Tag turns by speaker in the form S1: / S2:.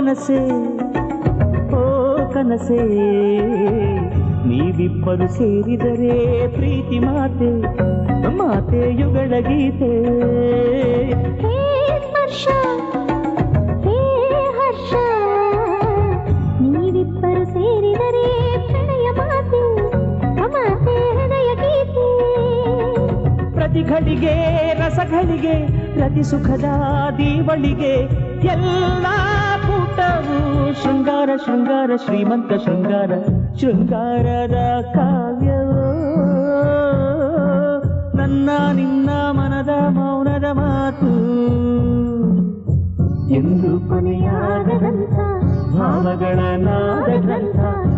S1: ಮನಸ್ಸೇ ಓ ಕನಸೇ. ನೀವಿಬ್ಬರು ಸೇರಿದರೆ ಪ್ರೀತಿ ಮಾತೆ ಮಾತೆ ಯುಗಳ ಗೀತೆ.
S2: ಹೇ ಸ್ಪರ್ಶ ಹೇ ಹರ್ಷ. ನೀವಿಬ್ಬರು ಸೇರಿದರೆ ಪ್ರಣಯ ಮಾತೆ ಮಾತೆ ಹೃದಯ ಗೀತೆ.
S1: ಪ್ರತಿಗಳಿಗೆ ರಸಗಳಿಗೆ ಪ್ರತಿ ಸುಖದ ದೀವಳಿಗೆ ಎಲ್ಲ ಶೃಂಗಾರ ಶೃಂಗಾರ, ಶ್ರೀಮಂತ ಶೃಂಗಾರ ಶೃಂಗಾರದ ಕಾವ್ಯವೋ. ನನ್ನ, ನಿನ್ನ ಮನದ ಮೌನದ ಮಾತು. ಎಂದು ಕೊನೆಯಾಗದಂತ ಭಾವಗಳ ನಾದ